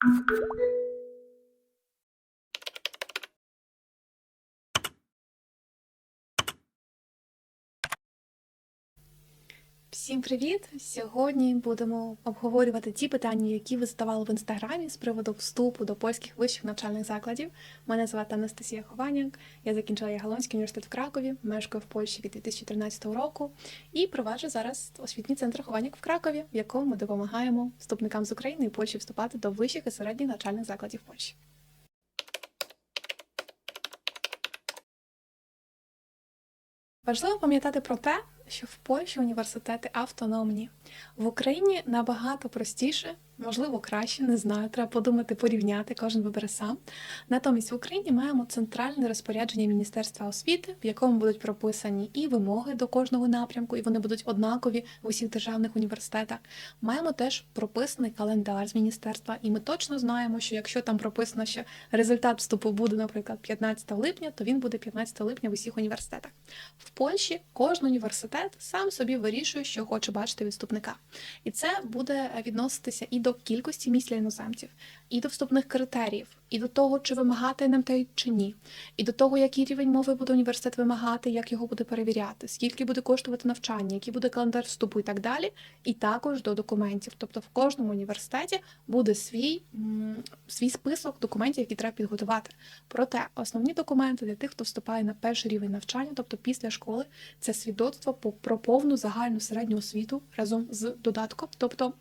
Thank you. Всім привіт! Сьогодні будемо обговорювати ті питання, які ви задавали в інстаграмі з приводу вступу до польських вищих навчальних закладів. Мене звати Анастасія Хованяк. Я закінчила Ягалонський університет в Кракові, мешкаю в Польщі від 2013 року і проваджу зараз освітній центр Хованяк в Кракові, в якому ми допомагаємо вступникам з України і Польщі вступати до вищих і середніх навчальних закладів Польщі. Важливо пам'ятати про те, що в Польщі університети автономні. В Україні набагато простіше, можливо, краще, не знаю. Треба подумати, порівняти, кожен вибере сам. Натомість в Україні маємо центральне розпорядження Міністерства освіти, в якому будуть прописані і вимоги до кожного напрямку, і вони будуть однакові в усіх державних університетах. Маємо теж прописаний календар з міністерства, і ми точно знаємо, що якщо там прописано, що результат вступу буде, наприклад, 15 липня, то він буде 15 липня в усіх університетах. В Польщі кожен університет сам собі вирішує, що хоче бачити відступника. І це буде відноситися і до кількості місць для іноземців, і до вступних критеріїв, і до того, чи вимагати НМТ чи ні, і до того, який рівень мови буде університет вимагати, як його буде перевіряти, скільки буде коштувати навчання, який буде календар вступу і так далі. І також до документів. Тобто в кожному університеті буде свій, свій список документів, які треба підготувати. Проте основні документи для тих, хто вступає на перший рівень навчання, тобто після школи, це свідоцтво про повну загальну середню освіту разом з додатком, тобто.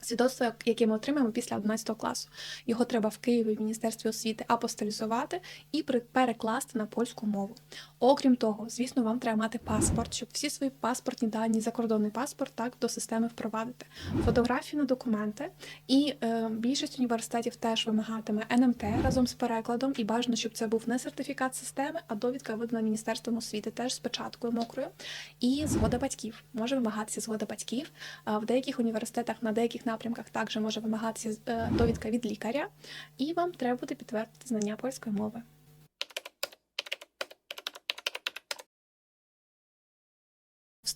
Свідоцтво, яке ми отримаємо після 11 класу. Його треба в Києві в Міністерстві освіти апостолізувати і перекласти на польську мову. Окрім того, звісно, вам треба мати паспорт, щоб всі свої паспортні дані, закордонний паспорт, так до системи впровадити. Фотографії на документи, і е, більшість університетів теж вимагатиме НМТ разом з перекладом, і бажано, щоб це був не сертифікат системи, а довідка видана Міністерством освіти, теж з печаткою мокрою. І згода батьків може вимагатися згода батьків. В деяких університетах на деяких напрямках також може вимагатися е, довідка від лікаря, і вам треба буде підтвердити знання польської мови.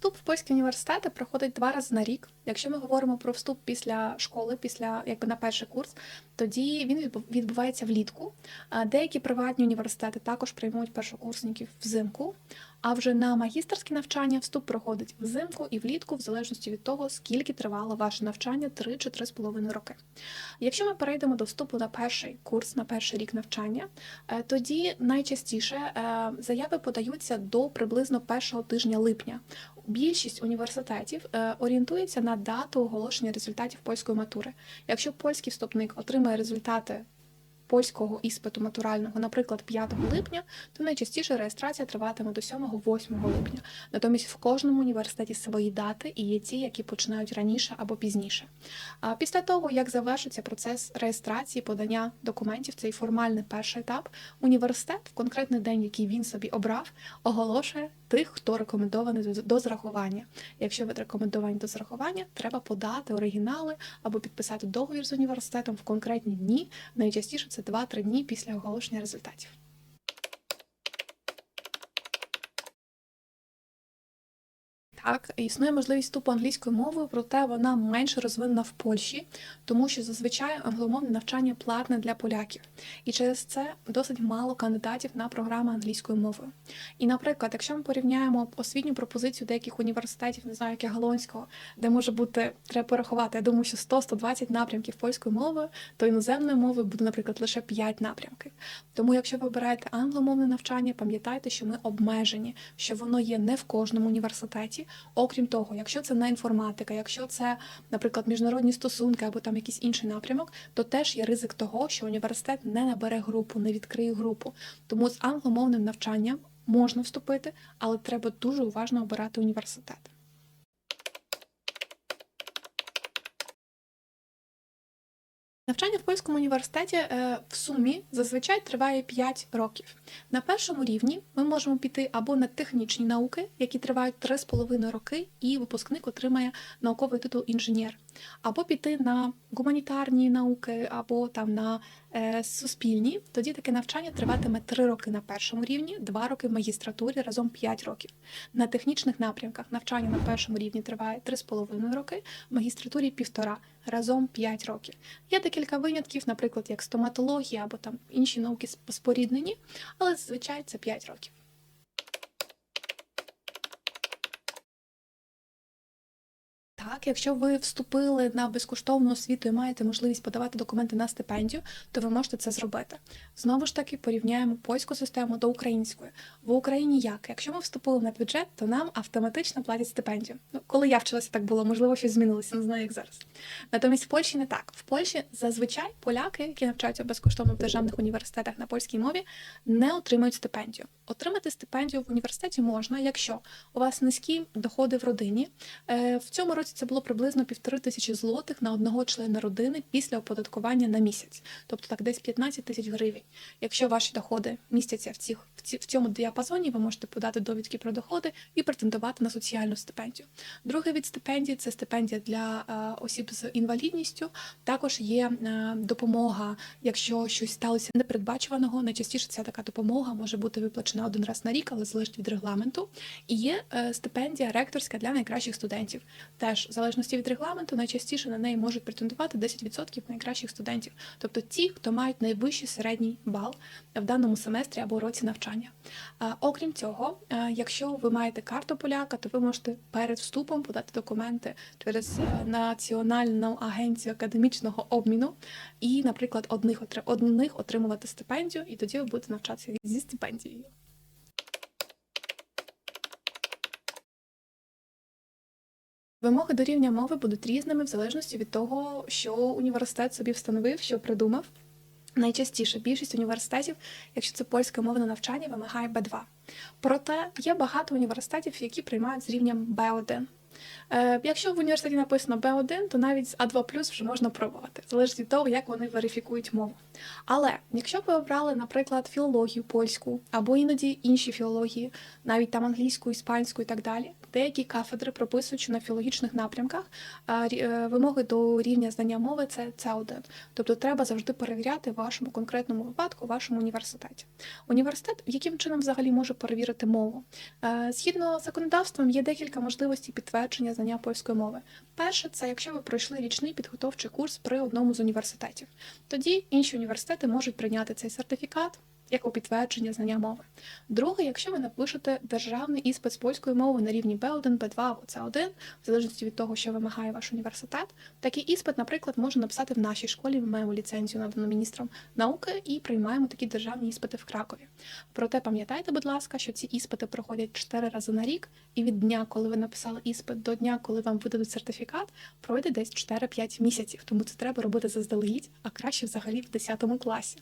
Вступ в польські університети проходить два рази на рік. Якщо ми говоримо про вступ після школи, після якби на перший курс, тоді він відбувається влітку. Деякі приватні університети також приймуть першокурсників взимку. А вже на магістерське навчання вступ проходить взимку і влітку, в залежності від того, скільки тривало ваше навчання 3 чи 3,5 роки. Якщо ми перейдемо до вступу на перший курс, на перший рік навчання, е, тоді найчастіше е, заяви подаються до приблизно першого тижня липня. Більшість університетів е, орієнтується на дату оголошення результатів польської матури. Якщо польський вступник отримає результати польського іспиту матурального, наприклад, 5 липня, то найчастіше реєстрація триватиме до 7-8 липня. Натомість в кожному університеті свої дати і є ті, які починають раніше або пізніше. А після того, як завершиться процес реєстрації, подання документів, цей формальний перший етап, університет в конкретний день, який він собі обрав, оголошує тих, хто рекомендований до- зрахування. Якщо ви рекомендовані до зрахування, треба подати оригінали або підписати договір з університетом в конкретні дні. Найчастіше це 2-3 дні після оголошення результатів. Так, існує можливість вступу англійською мовою, проте вона менше розвинена в Польщі, тому що зазвичай англомовне навчання платне для поляків, і через це досить мало кандидатів на програми англійською мовою. І, наприклад, якщо ми порівняємо освітню пропозицію деяких університетів, не знаю, як Ягалонського, де може бути треба порахувати, я думаю, що 100-120 напрямків польською мовою, то іноземною мовою буде, наприклад, лише 5 напрямків. Тому, якщо ви обираєте англомовне навчання, пам'ятайте, що ми обмежені, що воно є не в кожному університеті. Окрім того, якщо це не інформатика, якщо це, наприклад, міжнародні стосунки або там якийсь інший напрямок, то теж є ризик того, що університет не набере групу, не відкриє групу. Тому з англомовним навчанням можна вступити, але треба дуже уважно обирати університет. Навчання в польському університеті е, в сумі зазвичай триває 5 років. На першому рівні ми можемо піти або на технічні науки, які тривають 3,5 роки, і випускник отримає науковий титул інженер. Або піти на гуманітарні науки, або там на е, суспільні. Тоді таке навчання триватиме 3 роки на першому рівні, 2 роки в магістратурі, разом 5 років. На технічних напрямках навчання на першому рівні триває 3,5 роки, в магістратурі півтора, разом 5 років. Є декілька винятків, наприклад, як стоматологія або там інші науки сп- споріднені, але зазвичай це 5 років. Так, якщо ви вступили на безкоштовну освіту і маєте можливість подавати документи на стипендію, то ви можете це зробити. Знову ж таки, порівняємо польську систему до української. В Україні як? Якщо ми вступили на бюджет, то нам автоматично платять стипендію. Ну, коли я вчилася, так було, можливо, щось змінилося, не знаю, як зараз. Натомість в Польщі не так. В Польщі зазвичай поляки, які навчаються безкоштовно в державних університетах на польській мові, не отримують стипендію. Отримати стипендію в університеті можна, якщо у вас низькі доходи в родині. Е, В цьому році це було приблизно півтори тисячі злотих на одного члена родини після оподаткування на місяць, тобто так десь 15 тисяч гривень. Якщо ваші доходи містяться в цих в цьому діапазоні, ви можете подати довідки про доходи і претендувати на соціальну стипендію. Другий від стипендії це стипендія для е, осіб з інвалідністю. Також є е, допомога, якщо щось сталося непередбачуваного. Найчастіше ця така допомога може бути виплачена один раз на рік, але залежить від регламенту. І є е, стипендія ректорська для найкращих студентів. Теж в залежності від регламенту, найчастіше на неї можуть претендувати 10% найкращих студентів, тобто ті, хто мають найвищий середній бал в даному семестрі або році навчання. Окрім цього, е, якщо ви маєте карту поляка, то ви можете перед вступом подати документи через е, Національну агенцію академічного обміну і, наприклад, одних одних отримувати стипендію, і тоді ви будете навчатися зі стипендією. Вимоги до рівня мови будуть різними в залежності від того, що університет собі встановив, що придумав. Найчастіше більшість університетів, якщо це польське мовне навчання, вимагає Б2. Проте є багато університетів, які приймають з рівнем Б1. Е, Якщо в університеті написано Б1, то навіть з А2 вже можна пробувати, залежить від того, як вони верифікують мову. Але якщо ви обрали, наприклад, філологію польську або іноді інші філології, навіть там англійську, іспанську і так далі, деякі кафедри прописують, що на філологічних напрямках е, вимоги до рівня знання мови це С1. Тобто треба завжди перевіряти в вашому конкретному випадку, в вашому університеті. Університет яким чином взагалі може перевірити мову? Е, Згідно з законодавством, є декілька можливостей підтвердження знання польської мови. Перше, це якщо ви пройшли річний підготовчий курс при одному з університетів. Тоді інші університети можуть прийняти цей сертифікат як у підтвердження знання мови. Друге, якщо ви напишете державний іспит з польської мови на рівні B1, B2 або C1, в залежності від того, що вимагає ваш університет, такий іспит, наприклад, можна написати в нашій школі. Ми маємо ліцензію надану міністром науки і приймаємо такі державні іспити в Кракові. Проте пам'ятайте, будь ласка, що ці іспити проходять 4 рази на рік, і від дня, коли ви написали іспит, до дня, коли вам видадуть сертифікат, пройде десь 4-5 місяців. Тому це треба робити заздалегідь, а краще взагалі в 10 класі.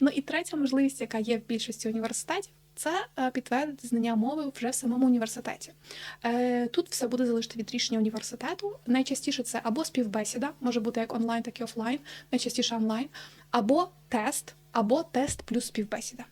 Ну і третя можливість, яка є в більшості університетів. Це е, підтвердити знання мови вже в самому університеті. Е, Тут все буде залежати від рішення університету. Найчастіше це або співбесіда, може бути як онлайн, так і офлайн, найчастіше онлайн, або тест, або тест плюс співбесіда.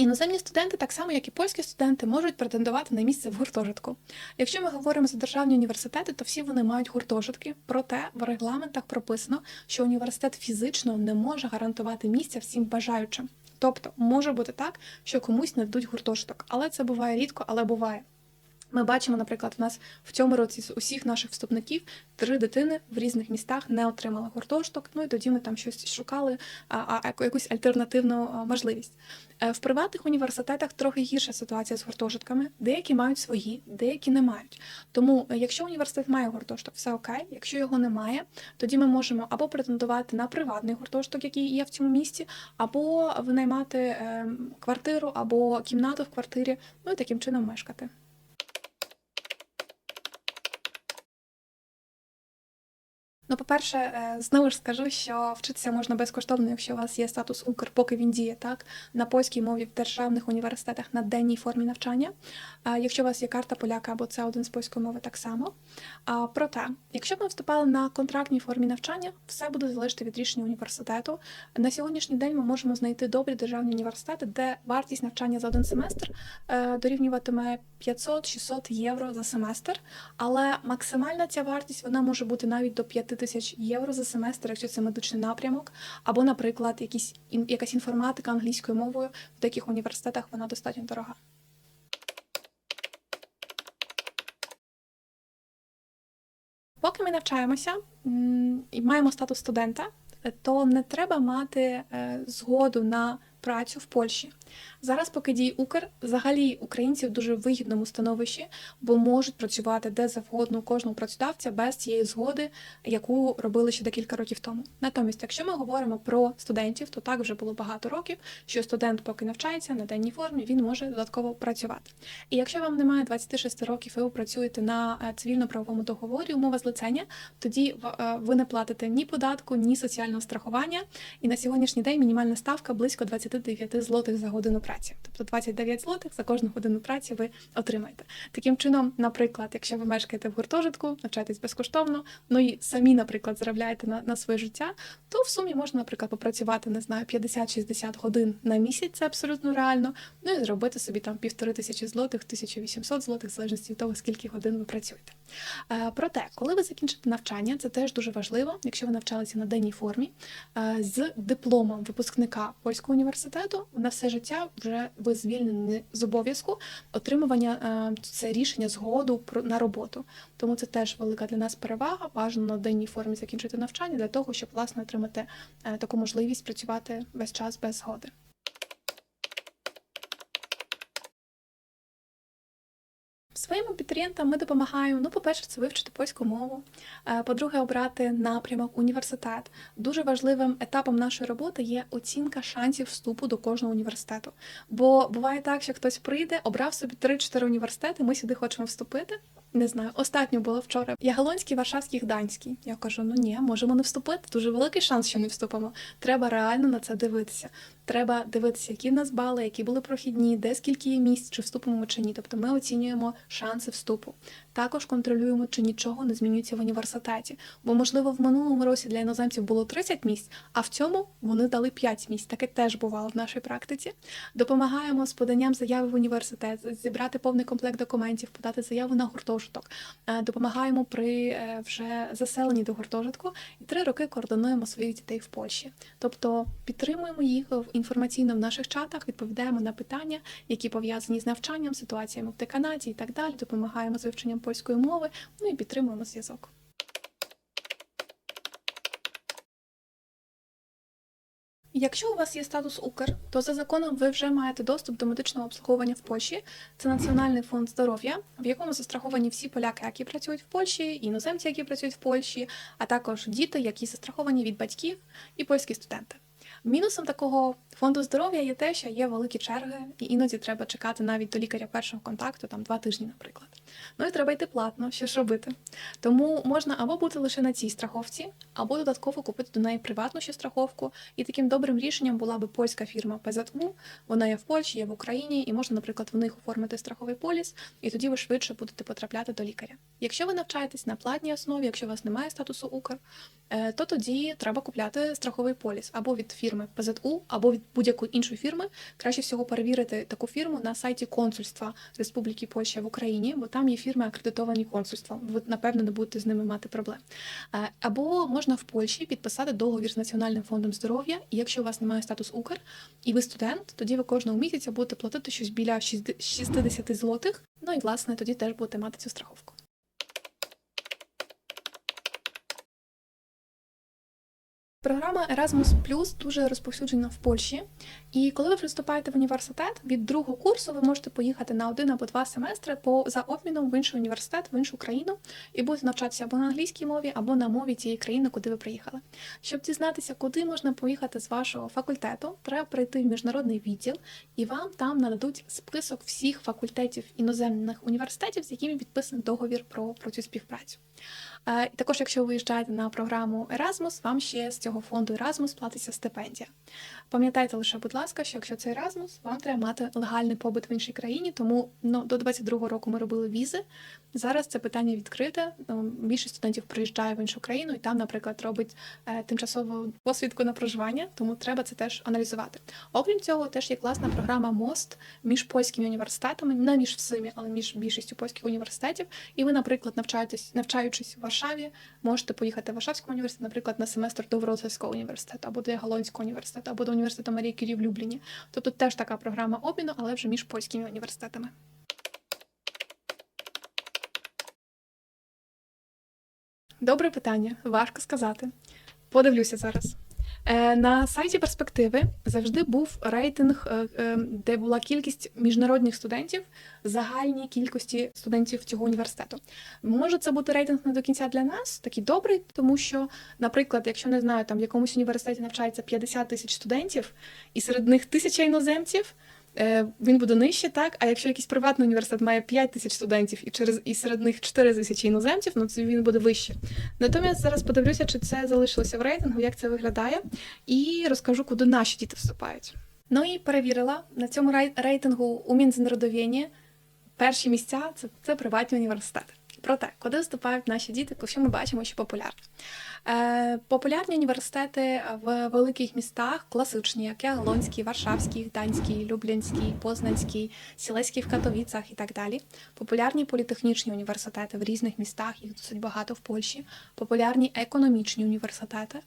Іноземні студенти, так само як і польські студенти, можуть претендувати на місце в гуртожитку. Якщо ми говоримо за державні університети, то всі вони мають гуртожитки. Проте в регламентах прописано, що університет фізично не може гарантувати місця всім бажаючим. Тобто може бути так, що комусь не дадуть гуртожиток, але це буває рідко, але буває. Ми бачимо, наприклад, у нас в цьому році з усіх наших вступників три дитини в різних містах не отримали гуртожиток. Ну і тоді ми там щось шукали, а, а якусь альтернативну можливість. Е, В приватних університетах трохи гірша ситуація з гуртожитками. Деякі мають свої, деякі не мають. Тому, е, якщо університет має гуртожиток, все окей. Якщо його немає, тоді ми можемо або претендувати на приватний гуртожиток, який є в цьому місті, або винаймати е, квартиру або кімнату в квартирі, ну і таким чином мешкати. Ну, по-перше, е, знову ж скажу, що вчитися можна безкоштовно, якщо у вас є статус Укр, поки він діє так на польській мові в державних університетах на денній формі навчання. А якщо у вас є карта поляка або це один з польської мови, так само. А проте, якщо б ми вступали на контрактній формі навчання, все буде залежати від рішення університету. На сьогоднішній день ми можемо знайти добрі державні університети, де вартість навчання за один семестр е, дорівнюватиме 500-600 євро за семестр. Але максимальна ця вартість вона може бути навіть до 5 тисяч євро за семестр, якщо це медичний напрямок, або, наприклад, якісь якась інформатика англійською мовою в деяких університетах вона достатньо дорога. Поки ми навчаємося і маємо статус студента, то не треба мати е, згоду на працю в Польщі. Зараз, поки діє Укр, взагалі українці в дуже вигідному становищі, бо можуть працювати де завгодно кожного працедавця без цієї згоди, яку робили ще декілька років тому. Натомість, якщо ми говоримо про студентів, то так вже було багато років, що студент, поки навчається на денній формі, він може додатково працювати. І якщо вам немає 26 років, і ви працюєте на е, цивільно-правовому договорі, умова злицення, тоді е, ви не платите ні податку, ні соціального страхування. І на сьогоднішній день мінімальна ставка близько 29 злотих за годину праці. Тобто 29 злотих за кожну годину праці ви отримаєте. Таким чином, наприклад, якщо ви мешкаєте в гуртожитку, навчаєтесь безкоштовно, ну і самі, наприклад, заробляєте на, на своє життя, то в сумі можна, наприклад, попрацювати, не знаю, 50-60 годин на місяць, це абсолютно реально. Ну і зробити собі там півтори тисячі злотих, 1800 злотих, в залежності від того, скільки годин ви працюєте. Е, Проте, коли ви закінчите навчання, це теж дуже важливо, якщо ви навчалися на денній формі, е, з дипломом випускника польського університету на все життя вже ви звільнені з обов'язку отримування е, це рішення згоду на роботу. Тому це теж велика для нас перевага. Бажано на денній формі закінчити навчання для того, щоб власне отримати е, таку можливість працювати весь час без згоди. Своїм абітурієнтам ми допомагаємо. Ну, по-перше, це вивчити польську мову. Е, По-друге, обрати напрямок, університет. Дуже важливим етапом нашої роботи є оцінка шансів вступу до кожного університету. Бо буває так, що хтось прийде, обрав собі 3-4 університети, ми сюди хочемо вступити. Не знаю, останнє було вчора. Ягалонський, Варшавський, Гданський. Я кажу: ну ні, можемо не вступити. Дуже великий шанс, що не вступимо. Треба реально на це дивитися. Треба дивитися, які в нас бали, які були прохідні, де скільки є місць, чи вступимо чи ні. Тобто ми оцінюємо шанси вступу. Також контролюємо, чи нічого не змінюється в університеті. Бо, можливо, в минулому році для іноземців було 30 місць, а в цьому вони дали 5 місць. Таке теж бувало в нашій практиці. Допомагаємо з поданням заяви в університет, зібрати повний комплект документів, подати заяву на гуртожиток. Е, Допомагаємо при е, вже заселенні до гуртожитку і три роки координуємо своїх дітей в Польщі. Тобто підтримуємо їх інформаційно в наших чатах, відповідаємо на питання, які пов'язані з навчанням, ситуаціями в деканаті і так далі. Допомагаємо з вивченням польської мови, ну і підтримуємо зв'язок. Якщо у вас є статус Укр, то за законом ви вже маєте доступ до медичного обслуговування в Польщі. Це Національний фонд здоров'я, в якому застраховані всі поляки, які працюють в Польщі, іноземці, які працюють в Польщі, а також діти, які застраховані від батьків, і польські студенти. Мінусом такого фонду здоров'я є те, що є великі черги, і іноді треба чекати навіть до лікаря першого контакту, там два тижні, наприклад. Ну і треба йти платно, що ж робити. Тому можна або бути лише на цій страховці, або додатково купити до неї приватну ще страховку. І таким добрим рішенням була би польська фірма ПЗУ. Вона є в Польщі, є в Україні, і можна, наприклад, в них оформити страховий поліс, і тоді ви швидше будете потрапляти до лікаря. Якщо ви навчаєтесь на платній основі, якщо у вас немає статусу Укр, е, то тоді треба купляти страховий поліс або від фірми ПЗУ, або від будь-якої іншої фірми. Краще всього перевірити таку фірму на сайті консульства Республіки Польща в Україні, бо там є фірми акредитовані консульством. Ви напевно не будете з ними мати проблем. Е, Або можна в Польщі підписати договір з Національним фондом здоров'я. І якщо у вас немає статус Укр і ви студент, тоді ви кожного місяця будете платити щось біля 60 злотих. Ну і власне тоді теж будете мати цю страховку. Програма Erasmus дуже розповсюджена в Польщі. І коли ви приступаєте в університет, від другого курсу ви можете поїхати на один або два семестри по за обміном в інший університет, в іншу країну, і будете навчатися або на англійській мові, або на мові тієї країни, куди ви приїхали. Щоб дізнатися, куди можна поїхати з вашого факультету, треба прийти в міжнародний відділ, і вам там нададуть список всіх факультетів іноземних університетів, з якими підписаний договір про, про цю співпрацю. І також, якщо ви виїжджаєте на програму Erasmus, вам ще з цього фонду Erasmus платиться стипендія. Пам'ятайте лише, будь ласка, що якщо це Erasmus, вам треба мати легальний побут в іншій країні, тому ну, до 22-го року ми робили візи. Зараз це питання відкрите. Ну, Більшість студентів приїжджає в іншу країну і там, наприклад, робить е, тимчасову посвідку на проживання, тому треба це теж аналізувати. Окрім цього, теж є класна програма МОСТ між польськими університетами, не між всіми, але між більшістю польських університетів. І ви, наприклад, навчаєтесь, навчаючись в Варшаві, можете поїхати в Варшавський університет, наприклад, на семестр до Вроцлавського університету або до Ягалонського університету, або до університету Марії Кірі в Любліні. Тобто теж така програма обміну, але вже між польськими університетами. Добре питання, важко сказати. Подивлюся зараз. Е, На сайті перспективи завжди був рейтинг, е, е, де була кількість міжнародних студентів загальній кількості студентів цього університету. Може це бути рейтинг не до кінця для нас, такий добрий, тому що, наприклад, якщо не знаю, там в якомусь університеті навчається 50 тисяч студентів, і серед них тисяча іноземців. Е, Він буде нижче, так. А якщо якийсь приватний університет має 5 тисяч студентів і через і серед них 4 тисячі іноземців, ну це він буде вище. Натомість зараз подивлюся, чи це залишилося в рейтингу, як це виглядає, і розкажу, куди наші діти вступають. Ну і перевірила на цьому рей- рейтингу у Мінзенродовєні перші місця це, це приватні університети. Проте, куди вступають наші діти, що ми бачимо, що популярні. Е, популярні університети в великих містах, класичні, як Яглонський, Варшавський, Гданський, Люблінський, Познанський, Сілеський в Катовіцах і так далі. Популярні політехнічні університети в різних містах, їх досить багато в Польщі. Популярні економічні університети.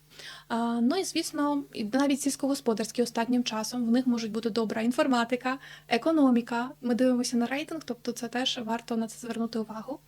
Ну і звісно, навіть сільськогосподарські останнім часом в них можуть бути добра інформатика, економіка. Ми дивимося на рейтинг, тобто це теж варто на це звернути увагу.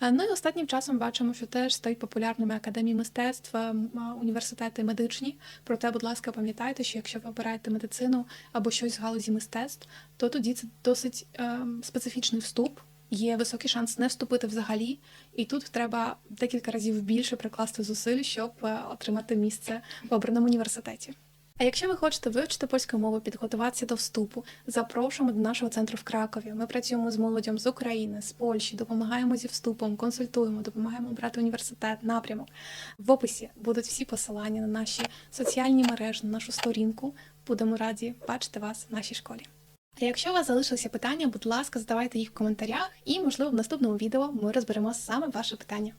Ну і останнім часом бачимо, що теж стають популярними академії мистецтв, м, а, університети медичні. Проте, будь ласка, пам'ятайте, що якщо ви обираєте медицину або щось з галузі мистецтв, то тоді це досить е, специфічний вступ. Є високий шанс не вступити взагалі, і тут треба декілька разів більше прикласти зусиль, щоб е, отримати місце в обраному університеті. А якщо ви хочете вивчити польську мову, підготуватися до вступу, запрошуємо до нашого центру в Кракові. Ми працюємо з молоддю з України, з Польщі, допомагаємо зі вступом, консультуємо, допомагаємо обрати університет, напрямок. В описі будуть всі посилання на наші соціальні мережі, на нашу сторінку. Будемо раді бачити вас в нашій школі. А якщо у вас залишилися питання, будь ласка, задавайте їх в коментарях, і, можливо, в наступному відео ми розберемо саме ваше питання.